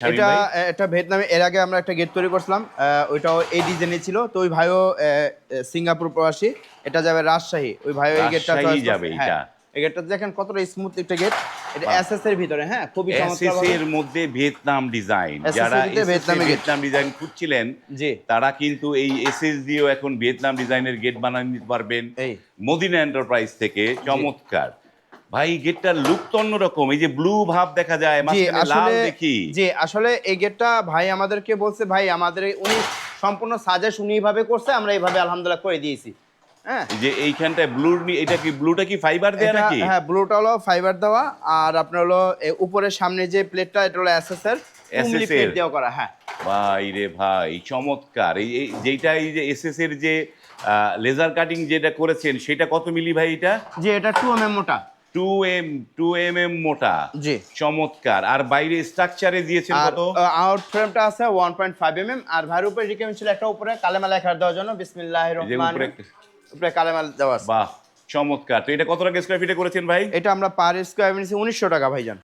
এটা একটা ভিয়েতনামে এর আগে আমরা একটা গেট তৈরি করছিলাম ওইটাও এই ডিজাইনে ছিল। তো ওই ভাইও সিঙ্গাপুর প্রবাসী এটা যাবে রাজশাহী। ওই ভাইও এই গেটটা যাবে হ্যাঁ, এটা। এই গেটটা দেখেন কতটা স্মুথ একটা গেট। এটা। এসএস এর ভিতরে হ্যাঁ খুবই এসএস চমৎকার এর মধ্যে ভিয়েতনাম ডিজাইন যারা ভিয়েতনামে ভিয়েতনাম ডিজাইন খুঁজছিলেন জি। তারা কিন্তু এই এসএস দিয়েও এখন ভিয়েতনাম ডিজাইনের গেট বানিয়ে নিতে পারবেন মদিনা এন্টারপ্রাইজ থেকে চমৎকার। ভাই গেটটার লুক তো অন্যরকম। এই যে ব্লু ভাব দেখা যায় মাঝখানে লাল দেখি। জি আসলে এই গেটটা ভাই আমাদেরকে বলছে ভাই আমাদের উনি সম্পূর্ণ সাজেশ উনি এইভাবে করছে আমরা এইভাবে আলহামদুলিল্লাহ করে দিয়েছি। হ্যাঁ? যে এইখানটায় ব্লু এটা কি ব্লুটা কি ফাইবার দেয়া নাকি? হ্যাঁ ব্লুটা হলো ফাইবার দেওয়া আর আপনার হলো উপরের সামনে যে প্লেটটা এটা হলো এসএস এর SS এর। দেওয়া করা হ্যাঁ। ভাই রে ভাই চমৎকার। এই যেইটা এই যে এসএস এর যে লেজার কাটিং যেটা করেছেন সেটা কত মিলি ভাই এটা? যে এটা টু এম এম মোটা two M two M M মোটা জি। চমৎকার। আর বাইরে স্ট্রাকচারে দিয়েছেন কত? আউট ফ্রেমটা আছে one point five M M আর ভাইয়ের উপরে রিকমেন্ড ছিল একটা উপরে কালেমা লেখার দেওয়ার জন্য বিসমিল্লাহ রহমান উপরে কালেমা দেওয়া আছে। বাহ চমৎকার। তো এটা কত টাকা স্কোয়ার ফিটে করেছেন ভাই? এটা আমরা পার স্কোয়ার ফিট উনিশশো টাকা ভাইজান।